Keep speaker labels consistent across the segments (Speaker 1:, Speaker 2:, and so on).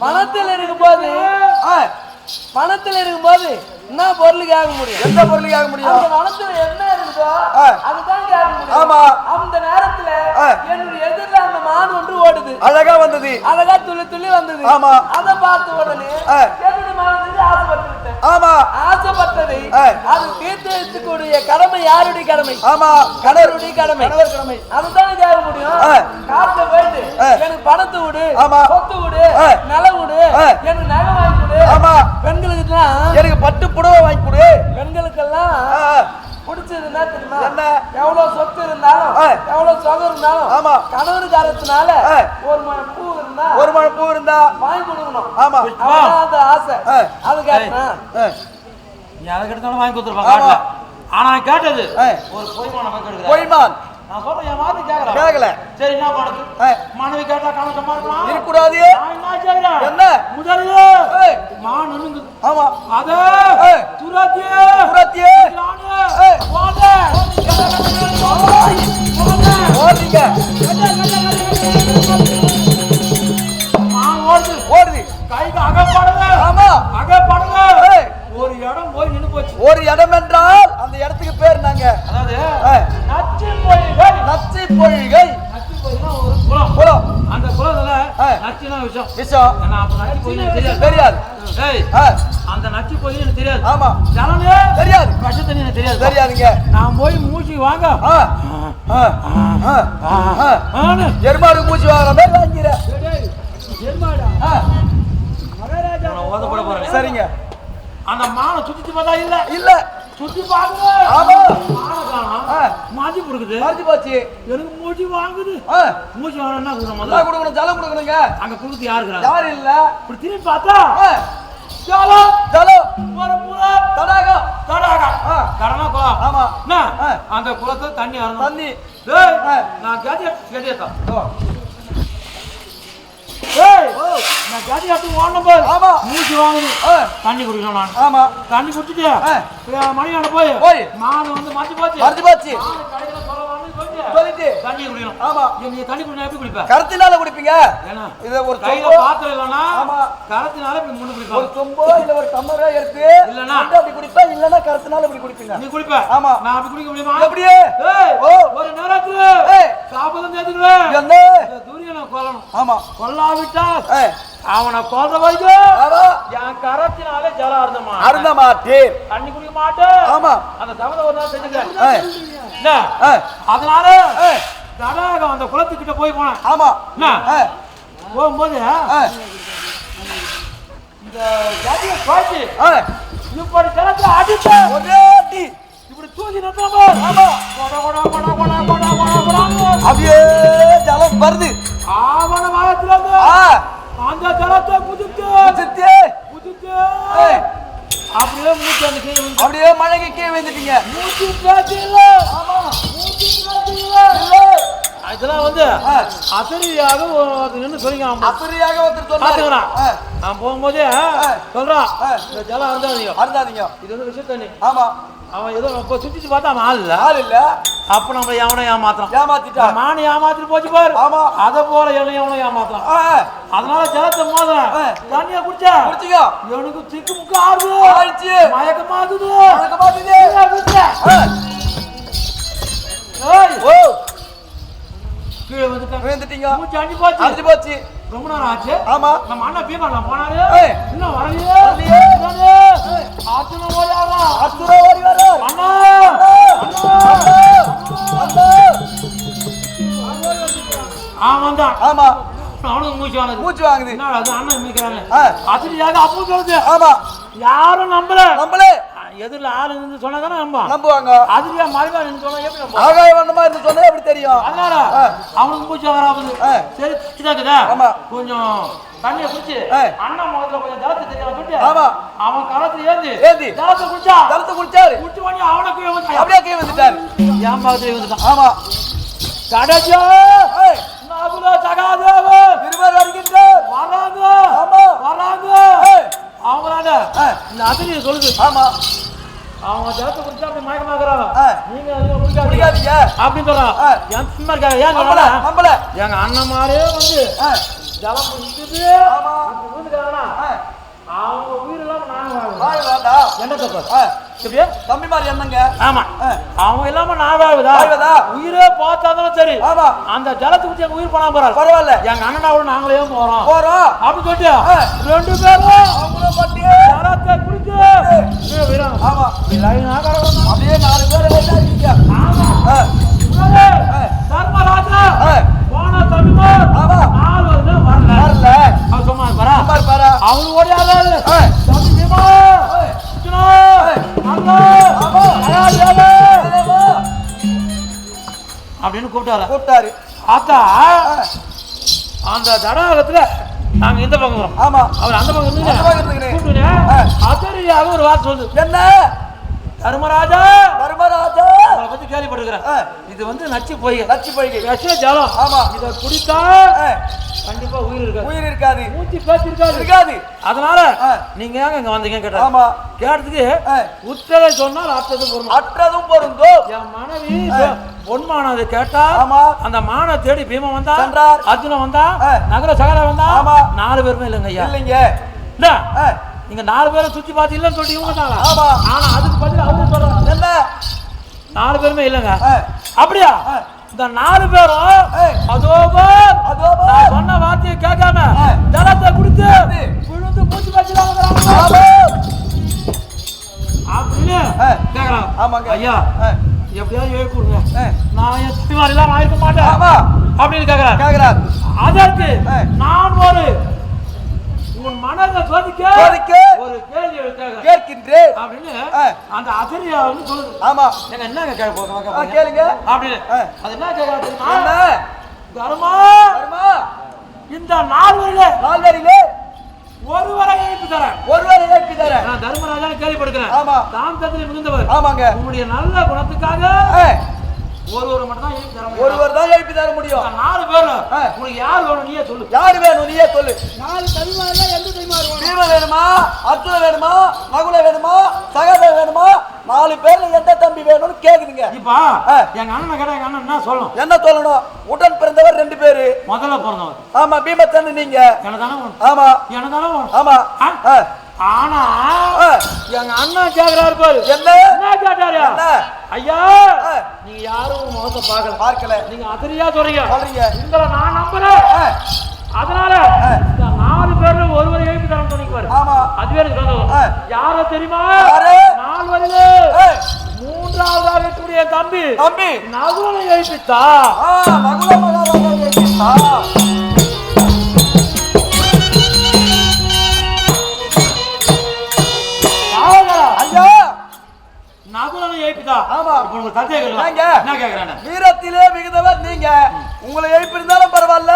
Speaker 1: பணத்தில் இருக்கும்போது
Speaker 2: ஆ,
Speaker 1: பணத்தில் இருக்கும்போது என்ன பொருள் கேட்க முடியும்
Speaker 2: எந்த பொருள் கேட்க முடியும்
Speaker 1: அந்த பணத்துல என்ன இருக்குதோ. அதுதான் கேட்க முடியும்
Speaker 2: ஆமா.
Speaker 1: அந்த நேரத்துல. என்னுடைய எதிரில் அந்த மான் ஒன்று ஓடுது
Speaker 2: அழகா வந்தது
Speaker 1: அழகா துள்ளி துள்ளி வந்தது
Speaker 2: ஆமா.
Speaker 1: அதை பார்த்த உடனே. என்னுடைய விட்டேன்
Speaker 2: ஆமா
Speaker 1: ஆசைப்பட்டதை. அது தீர்த்து வைக்கக்கூடிய கடமை யாருடைய கடமை
Speaker 2: ஆமா
Speaker 1: கணவருடைய கடமை
Speaker 2: கணவர் கடமை
Speaker 1: அதுதானே கேட்க முடியும் போயிட்டு
Speaker 2: ஆ.
Speaker 1: எனக்கு பணத்தை விடு
Speaker 2: ஆமா.
Speaker 1: சொத்து விடு
Speaker 2: ஆ.
Speaker 1: நிலம் விடு. எனக்கு நகை வாங்கி கொடு
Speaker 2: ஆமா
Speaker 1: பெண்களுக்கு
Speaker 2: எனக்கு பட்டு புடவை வாங்கி கொடு
Speaker 1: பெண்களுக்கெல்லாம்
Speaker 2: ஆ,
Speaker 1: பிடிச்சது என்ன தெரியுமா
Speaker 2: என்ன?
Speaker 1: எவ்வளவு சொத்து இருந்தாலும். எவ்வளவு சொகம் இருந்தாலும்
Speaker 2: ஆமா.
Speaker 1: கணவர் காரத்தினால. ஒரு பூ இருந்தா
Speaker 2: ஒரு மழை பூ இருந்தா
Speaker 1: வாங்கி கொடுக்கணும்
Speaker 2: ஆமா.
Speaker 1: அந்த ஆசை. அது கேட்டேன்.
Speaker 3: நீ அதை கெடுத்தாலும் வாங்கி கொடுத்துருப்பா
Speaker 2: ஆமா.
Speaker 3: காட்டுல ஆனா நான் கேட்டது. ஒரு பொய்மான எடுக்கிறேன்
Speaker 2: பொய்மான்.
Speaker 3: நான் சொல்றேன் என் மாதிரி கேட்கறேன்
Speaker 2: கேட்கல.
Speaker 3: சரி என்ன பண்ணுது மனைவி கேட்டா கணக்கமா இருக்கலாம்
Speaker 2: இருக்கக்கூடாது.
Speaker 3: நான் என்ன செய்றேன்
Speaker 2: என்ன?
Speaker 3: முதல்ல
Speaker 2: ஏய்,
Speaker 3: மான் நின்னுங்குது
Speaker 2: ஆமா.
Speaker 3: அத
Speaker 2: ஏய்.
Speaker 3: துரத்தியே.
Speaker 2: புறத்தியே
Speaker 3: அதாவது. நச்சு பொய்கள்
Speaker 2: நச்சி பொழிகை
Speaker 3: நச்சு பொய்னா ஒரு குளம்.
Speaker 2: குளம்.
Speaker 3: அந்த குளத்துல. நச்சுனா விஷயம்
Speaker 2: விஷம்.
Speaker 3: ஏன்னா அப்ப நச்சு பொய் எனக்கு தெரியாது.
Speaker 2: தெரியாது.
Speaker 3: ஏய்.
Speaker 2: ஆ,
Speaker 3: அந்த நச்சு பொய் எனக்கு தெரியாது.
Speaker 2: ஆமா.
Speaker 3: ஜலமே
Speaker 2: தெரியாது.
Speaker 3: விஷ தண்ணி எனக்கு தெரியாது.
Speaker 2: தெரியாதுங்க.
Speaker 3: நான் போய் மூச்சு வாங்க.
Speaker 2: ஆ, ஆ, ஆ, ஆ.
Speaker 3: ஆனு.
Speaker 2: எருமாடு மூச்சு வாங்குற மாதிரி வாங்கிற
Speaker 3: டேய், எருமாடா.
Speaker 2: ஆ,
Speaker 3: நான் ஓதப்பட போறேன்.
Speaker 2: சரிங்க.
Speaker 3: அந்த மானை சுத்தி பார்த்தா இல்ல.
Speaker 2: இல்ல.
Speaker 3: சுத்தி பாக்குது
Speaker 2: ஆமா.
Speaker 3: மாத்தி கொடுக்குது.
Speaker 2: மறைஞ்சு போச்சு.
Speaker 3: எனக்கு மூச்சு வாங்குது. மூச்சு வாங்க என்ன கொடுக்கணும் முதல்ல?
Speaker 2: கொடுக்கணும்? ஜலம் கொடுக்கணுங்க.
Speaker 3: அங்க கொடுத்து யாருக்குறாங்க
Speaker 2: யாரும் இல்ல?
Speaker 3: இப்படி திரும்பி பார்த்தா? ஜலம்
Speaker 2: ஜலம். தடாகம்.
Speaker 3: தடாகா
Speaker 2: ஆ.
Speaker 3: கடனா குளம்
Speaker 2: ஆமா.
Speaker 3: அந்த குளத்துல தண்ணி இறங்கும்
Speaker 2: தண்ணி.
Speaker 3: நான் கேட்டியா கேட்டியா
Speaker 2: ஓ,
Speaker 3: ஏய் நான் கேட்டியா ஓடணும் பாரு
Speaker 2: ஆமா.
Speaker 3: மூச்சு வாங்குது. தண்ணி குடிக்கணும் நான்.
Speaker 2: ஆமா.
Speaker 3: தண்ணி குடிச்சிட்டு. மணியான போய்
Speaker 2: போய்.
Speaker 3: மாடு வந்து மறைச்சு போச்சு.
Speaker 2: மறைஞ்சு போச்சு.
Speaker 3: சொல்லிட்டு தண்ணி குடிக்கணும்.
Speaker 2: ஆமா.
Speaker 3: ஏன் நீ தண்ணி குடினா எப்படி குடிப்ப?
Speaker 2: கருத்தினால குடிப்பீங்க? இத ஒரு
Speaker 3: கையில பாத்திரம் இல்லைன்னா
Speaker 2: ஆமா.
Speaker 3: கரத்தினால இப்படி முன்னு
Speaker 2: ஒரு
Speaker 3: குடிப்பாங்க
Speaker 2: சொம்போ இல்ல ஒரு டம்மரோ எடுத்து
Speaker 3: இல்லனா?
Speaker 2: அப்படி குடிப்பா இல்லன்னா கருத்தினால இப்படி குடிப்பீங்க.
Speaker 3: நீ குடிப்ப.
Speaker 2: ஆமா.
Speaker 3: நான் அப்படி குடிக்க முடியுமா?
Speaker 2: எப்படியே?
Speaker 3: ஏய்,
Speaker 2: ஓ.
Speaker 3: ஒரு நேரத்துல
Speaker 2: ஏய்.
Speaker 3: சாப்பிடும் சேர்த்துக்குவேன்.
Speaker 2: என்ன
Speaker 3: துரியனை கொல்லணும்.
Speaker 2: ஆமா.
Speaker 3: கொல்லாவிட்டா
Speaker 2: ஏய்,
Speaker 3: அவனை கொல்ற வரைக்கும் என் கரத்தினாலே ஜலம் அருந்தமா.
Speaker 2: அருந்த மாட்டேன்.
Speaker 3: தண்ணி குடிக்க மாட்டேன்.
Speaker 2: ஆமா.
Speaker 3: அந்த தவிர ஒரு நாள் செஞ்சுக்க. அதனால தடாகம் அந்த குளத்துக்கிட்ட போய் போனேன்.
Speaker 2: ஆமா.
Speaker 3: போகும்போது இந்த ஜாதிய
Speaker 2: ஏய்,
Speaker 3: இப்படி ஜலத்துல அடிப்பேன்
Speaker 2: ஆ,
Speaker 3: அசரியாக நின்று சொல்லிக்கலாம்
Speaker 2: அப்படியாக ஒருத்தர்
Speaker 3: நான் போகும்போதே சொல்றான். இந்த ஜலம் அருந்தாதீங்க.
Speaker 2: அருந்தாதீங்க.
Speaker 3: இது வந்து விஷ தண்ணி
Speaker 2: ஆமா.
Speaker 3: அவன் ஏதோ இப்போ சுத்திச்சு பார்த்தா அவன் ஆள் இல்ல.
Speaker 2: ஆள் இல்ல.
Speaker 3: அப்ப நம்ம எவனை ஏமாத்துறான்
Speaker 2: ஏமாத்திட்டா?
Speaker 3: மானு ஏமாத்திட்டு போச்சு பாரு.
Speaker 2: ஆமா.
Speaker 3: அத போல என்ன எவனை ஏமாத்துறான் அதனால ஜலத்தை மோதுறேன். தண்ணிய குடிச்சா
Speaker 2: குடிச்சிக்கோ.
Speaker 3: எனக்கு திக்கு முக்கு ஆடுது
Speaker 2: ஆயிடுச்சு.
Speaker 3: மயக்கமாகுது
Speaker 2: பாத்துது
Speaker 3: கீழே வந்துட்டேன்
Speaker 2: விழுந்துட்டீங்க.
Speaker 3: மூச்சு போச்சு.
Speaker 2: அடிச்சு போச்சு.
Speaker 3: ரொம்ப நேரம் ஆச்சு.
Speaker 2: ஆமா.
Speaker 3: நம்ம அண்ணன் பீமாலாம் போனாரு.
Speaker 2: ஏய்.
Speaker 3: இன்னும் வரலையே.
Speaker 2: வரலையே. அசுரா ஓடி வரார்
Speaker 3: அண்ணா. அவன் வந்தான்.
Speaker 2: ஆமா.
Speaker 3: அவனுக்கு மூச்சு வாங்குது.
Speaker 2: மூச்சு வாங்குது.
Speaker 3: என்னடா அது அண்ணன் மீக்கிறாங்க
Speaker 2: ஆ,
Speaker 3: அதிரியாக அப்போ சொல்லுது?
Speaker 2: ஆமா.
Speaker 3: யாரும் நம்பல.
Speaker 2: நம்மளே
Speaker 3: எதிரில் ஆளு இருந்து சொன்னாதானே நம்ப?
Speaker 2: நம்புவாங்க.
Speaker 3: அதிரியா மறுபடியும் இருந்து சொன்னா எப்படி நம்ப?
Speaker 2: ஆகாய வண்ணமா இருந்து சொன்னா எப்படி தெரியும்?
Speaker 3: அதனால. அவனுக்கு மூச்சு வராது. சரி இதாக்குதா
Speaker 2: ஆமா.
Speaker 3: கொஞ்சம் தண்ணியை குடிச்சு. அண்ணன் முகத்துல கொஞ்சம் ஜலத்தை தெரியாம சொல்லிட்டு
Speaker 2: ஆமா.
Speaker 3: அவன் களத்துல ஏந்தி
Speaker 2: ஏந்தி.
Speaker 3: ஜலத்தை குடிச்சா
Speaker 2: தரத்து குடிச்சாரு.
Speaker 3: குடிச்சு பண்ணி அவனுக்கு வந்து
Speaker 2: அப்படியே கீழே வந்துட்டாரு
Speaker 3: என் பக்கத்துல வந்துட்டான்
Speaker 2: ஆமா.
Speaker 3: கடைச்சா
Speaker 2: ஏய்,
Speaker 3: நகுல சகாதேவ
Speaker 2: இருவர் வருகின்றார்.
Speaker 3: வராங்க.
Speaker 2: ஆமா.
Speaker 3: வராங்க.
Speaker 2: அவங்களாண்ட
Speaker 3: இந்த அதிரியை சொல்லுது.
Speaker 2: ஆமா.
Speaker 3: அவங்க ஜலத்தை குடிச்சா அப்படி மயக்கமாக்குறாங்க. நீங்க குடிக்காதீங்க. அப்படின்னு சொல்றான் என் சும்மா இருக்காங்க ஏன்
Speaker 2: நம்பல நம்பல
Speaker 3: எங்க அண்ணன் மாதிரியே வந்து ஜலம் குடிச்சுட்டு
Speaker 2: அவங்க
Speaker 3: உயிர் இல்லாம நாங்க
Speaker 2: வாழ
Speaker 3: வேண்டாம்.
Speaker 2: என்ன சொல்றேன் தம்பி மாதிரி என்னங்க
Speaker 3: ஆமா. அவன் இல்லாம நான் வாழ்வதா? உயிரே பார்த்தாலும் சரி.
Speaker 2: ஆமா.
Speaker 3: அந்த ஜலத்துக்கு எங்க உயிர் போனா பரவாயில்ல
Speaker 2: பரவாயில்ல.
Speaker 3: எங்க அண்ணனாவோட நாங்களே போறோம்.
Speaker 2: போறோம்.
Speaker 3: அப்படின்னு சொல்லிட்டு. ரெண்டு பேரும்
Speaker 2: அவங்கள பட்டி
Speaker 3: ஜலத்தை குடிச்சு.
Speaker 2: ஆமா. அப்படியே நாலு பேர்
Speaker 3: ஆமா. தர்மராஜா. போன தடுமார்
Speaker 2: ஆமா.
Speaker 3: நாலு வரல.
Speaker 2: வரல.
Speaker 3: கூப்பிட்டாரு.
Speaker 2: கூப்பிட்டாரு.
Speaker 3: ஆத்தா அந்த தடாகத்துல நாங்க இந்த பக்கம் வரோம்.
Speaker 2: ஆமா.
Speaker 3: அவர் அந்த பக்கம். கூப்பிட்டுனே அதரியாக ஒரு வார்த்தை சொல்லுது
Speaker 2: என்ன?
Speaker 3: தர்மராஜா!
Speaker 2: தர்மராஜா!
Speaker 3: உங்களை பத்தி கேள்விப்பட்டிருக்கிறேன்.
Speaker 2: ஆ,
Speaker 3: இது வந்து நச்சு போய்
Speaker 2: நச்சு பொய்கை.
Speaker 3: விஷ ஜலம்.
Speaker 2: ஆமா.
Speaker 3: இதை குடித்தா கண்டிப்பா உயிர் இருக்காது.
Speaker 2: உயிர் இருக்காது.
Speaker 3: மூச்சு பேச்சு இருக்காது.
Speaker 2: இருக்காது.
Speaker 3: அதனால. நீங்க ஏங்க இங்க வந்தீங்க கேட்டாரு
Speaker 2: ஆமா.
Speaker 3: கேட்டதுக்கு உத்தரை சொன்னால் அர்த்தத்துக்கு பொருள்
Speaker 2: அற்றதும் பொருந்தும்.
Speaker 3: என் மனைவி பொன்மானம் அதை கேட்டா
Speaker 2: ஆமா
Speaker 3: அந்த மானை தேடி பீமன் வந்தா
Speaker 2: சென்றார்.
Speaker 3: அர்ஜுனன் வந்தா. நகர சகல வந்தா
Speaker 2: ஆமா.
Speaker 3: நாலு பேருமே இல்லைங்க ஐயா
Speaker 2: இல்லைங்க
Speaker 3: இல்ல நீங்க நாலு பேரும் சுத்தி பார்த்து இல்லைன்னு சொல்லிட்டு இவங்க தாங்க
Speaker 2: ஆமா
Speaker 3: ஆனா அதுக்கு பதில் அவரு சொல்றாங்க
Speaker 2: என்ன
Speaker 3: நாலு பேருமே இல்லைங்க அப்படியா. இந்த நாலு பேரும்
Speaker 2: ஏய்.
Speaker 3: அதோ பார்,
Speaker 2: அதோ பார்.
Speaker 3: நான் சொன்ன வார்த்தையை கேட்காம. ஜலத்தை குடித்து. விழுந்து மூச்சு காய்ச்சலாம் அப்படின்னு. கேக்குறாங்க
Speaker 2: ஆமாங்க
Speaker 3: ஐயா எப்படியாவது கொடுங்க?
Speaker 2: ஆ,
Speaker 3: நான் என் துணிவாரிலாம் நான் இருக்க மாட்டேன். அப்படின்னு கேக்குறாரு.
Speaker 2: கேக்குறார்.
Speaker 3: அதற்கு. நான் ஒரு உன் மனதை சோதிக்க
Speaker 2: சோதிக்க
Speaker 3: ஒரு கேள்வி
Speaker 2: கேட்கின்றேன்.
Speaker 3: அப்படின்னு. அந்த அசிரியா வந்து சொல்லுது.
Speaker 2: ஆமா.
Speaker 3: நீங்க என்னங்க கேட்க
Speaker 2: கேளுங்க.
Speaker 3: அப்படின்னு. அது என்ன?
Speaker 2: என்ன?
Speaker 3: கர்மா
Speaker 2: வருமா?
Speaker 3: இந்த நால்வரில
Speaker 2: நால்வரிலே
Speaker 3: ஒருவரை எழுப்பி தரேன்.
Speaker 2: ஒருவரை ஏற்பி தரேன்.
Speaker 3: நான் தர்மராஜான கேள்விப்படுகிறேன்.
Speaker 2: ஆமா.
Speaker 3: தாந்தத்தில் மிகுந்தவர்.
Speaker 2: ஆமாங்க.
Speaker 3: உன்னுடைய நல்ல குணத்துக்காக ஒருவர் தான் எழுப்பி தர முடியும். நாலு பேர்.
Speaker 2: ஆ.
Speaker 3: உனக்கு யார் வேணும் நீயே சொல்லு.
Speaker 2: யாரு வேணும் நீயே சொல்லு.
Speaker 3: நாலு தனிமாரில் எந்த தனிமார் வேணும்?
Speaker 2: பீம வேணுமா? அர்ஜுன வேணுமா? நகுல வேணுமா? சகத வேணுமா? நாலு பேர்ல எந்த தம்பி வேணும்னு கேக்குதுங்க.
Speaker 3: இப்ப
Speaker 2: ஆ.
Speaker 3: எங்க அண்ணன் கேட்டா எங்க அண்ணன் என்ன சொல்லணும்?
Speaker 2: என்ன சொல்லணும்? உடன் பிறந்தவர் ரெண்டு பேரு.
Speaker 3: முதல்ல பிறந்தவர்.
Speaker 2: ஆமா பீமத்தன்னு நீங்க.
Speaker 3: எனக்கு தானே வேணும்.
Speaker 2: ஆமா.
Speaker 3: எனக்கு தானே வேணும்.
Speaker 2: ஆமா.
Speaker 3: ஆ?
Speaker 2: ஆ,
Speaker 3: ஆனா. எங்க அண்ணன் கேக்குறாரு பாரு
Speaker 2: என்ன?
Speaker 3: என்ன? கேட்டாரு ஐயா. நீங்க யாரும் முகத்தை பார்க்கல.
Speaker 2: பார்க்கல.
Speaker 3: நீங்க அதிரியா சொல்றீங்க.
Speaker 2: சொல்றீங்க.
Speaker 3: உங்களை நான் நம்புறேன் அதனால. இந்த நாலு பேர்ல ஒருவர் எழுப்பி தரேன் சொன்னீங்க பாரு
Speaker 2: ஆமா
Speaker 3: அதுவே எனக்கு. யார தெரியுமா?
Speaker 2: யாரு?
Speaker 3: நால்வரில்
Speaker 2: ஏ,
Speaker 3: மூன்றாவதாக இருக்கக்கூடிய தம்பி.
Speaker 2: தம்பி.
Speaker 3: நகுலை எழுப்பித்தா.
Speaker 2: ஆ நகுல வீரத்திலே மிகுந்தவர் நீங்க. உங்களை எழுப்பியிருந்தாலும் பரவாயில்ல.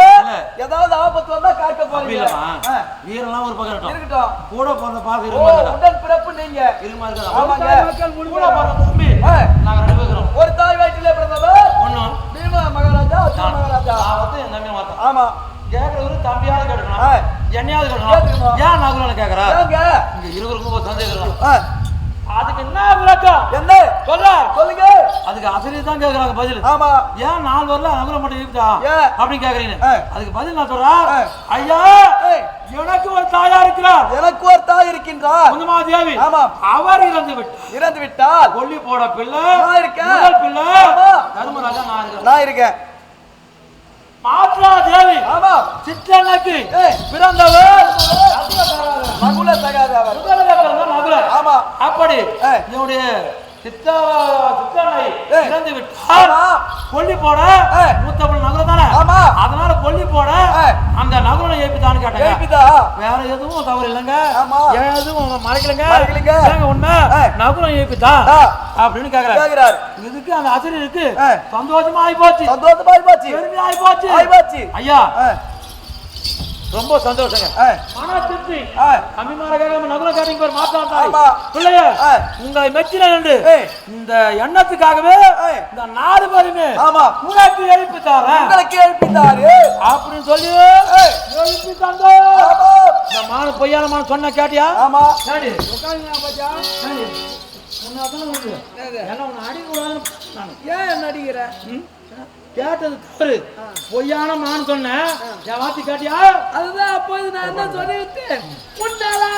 Speaker 2: ஏதாவது ஆபத்து வந்தா காக்க போறீங்க.
Speaker 3: வீரெல்லாம் ஒரு பக்கம் இருக்கட்டும். கூட
Speaker 2: ஓ
Speaker 3: இருமா
Speaker 2: உடன் பிறப்பு நீங்க. ஒரு தாய் வயிற்றிலே பிறந்தவர் பீம மகாராஜா மகாராஜா. ஆமா.
Speaker 3: கேக்குறவரு தம்பியாவது. கேட்கணும். என்னையாவது
Speaker 2: கேட்கணுமா?
Speaker 3: ஏன் நகுலனை கேக்குறா? இங்க இருவருக்கும் ஒரு சந்தேகம் அதுக்கு என்ன விளக்கம்
Speaker 2: என்ன? சொல்லுங்க.
Speaker 3: அதுக்கு ஆசிரியர் தான் கேக்குறாங்க பதில்.
Speaker 2: ஆமா.
Speaker 3: ஏன் நாலு வரல நகுல மட்டும் இருக்கா? அப்படின்னு கேக்குறீங்க. அதுக்கு பதில் நான் சொல்றேன். ஐயா எனக்கு ஒரு தாயா இருக்கிறார்.
Speaker 2: எனக்கு ஒரு தாய் இருக்கின்றார்.
Speaker 3: குந்தமா தேவி
Speaker 2: ஆமா.
Speaker 3: அவர் இறந்து விட்டார்.
Speaker 2: இறந்து விட்டால்
Speaker 3: கொல்லி போட பிள்ளை
Speaker 2: நான் இருக்கேன்.
Speaker 3: பிள்ளை. தர்மராஜா நான்
Speaker 2: நான் இருக்கேன்.
Speaker 3: மாத்ரா தேவி
Speaker 2: ஆமா ஏய்,
Speaker 3: பிறந்தவர்.
Speaker 2: மகுல சகாத அவர்.
Speaker 3: முதல்ல பிறந்த மதுரை.
Speaker 2: ஆமா.
Speaker 3: அப்படி. என்னுடைய சித்தா சித்தனை. இறந்து விட்டார்
Speaker 2: ஆமா
Speaker 3: கொல்லி போட. மூத்தவள் நகரம் தானே
Speaker 2: ஆமா.
Speaker 3: அதனால கொல்லி போட. அந்த நகரனை ஏப்பித்தான்னு கேட்டாங்க
Speaker 2: எழுப்பிதா
Speaker 3: வேற எதுவும் தவறு இல்லைங்க. எதுவும் மறைக்கலங்க உண்மை. நகரம் ஏப்பித்தா
Speaker 2: ஆ.
Speaker 3: அப்படின்னு கேக்குறாரு இதுக்கு அந்த ஆசிரியருக்கு
Speaker 2: ஏய்.
Speaker 3: சந்தோஷமா ஆகி போச்சு
Speaker 2: சந்தோஷமாய் போச்சு
Speaker 3: பெருமையா ஆகி போச்சு
Speaker 2: ஆய் போச்சு
Speaker 3: ஐயா ரொம்ப சந்தோஷங்க. மன திருப்தி அம்மிமார கேட்காம நகுல கேட்டீங்க பாரு மாத்தான்
Speaker 2: ஆமா.
Speaker 3: பிள்ளைய. உங்களை மெச்சினேன் என்று. இந்த எண்ணத்துக்காகவே. இந்த நாலு பேருமே
Speaker 2: ஆமா.
Speaker 3: உனக்கு எழுப்பி தரேன்.
Speaker 2: உங்களுக்கு எழுப்பித்தாரு
Speaker 3: அப்படின்னு சொல்லி. எழுப்பி தந்தோ இந்த மான பொய்யான மான சொன்ன கேட்டியா?
Speaker 2: ஆமா.
Speaker 3: சரி உட்காருங்க உனக்கு. ஏன்னா உன்னை அடிக்கூடாதுன்னு நான்
Speaker 1: ஏன் என்ன அடிக்கிற?
Speaker 3: ம்? கேட்டது தவறு. பொய்யான மான் சொன்னேன் என் வாத்தி காட்டியா?
Speaker 1: அதுதான் அப்போது நான் என்ன சொல்லிவிட்டேன் உன்னாலா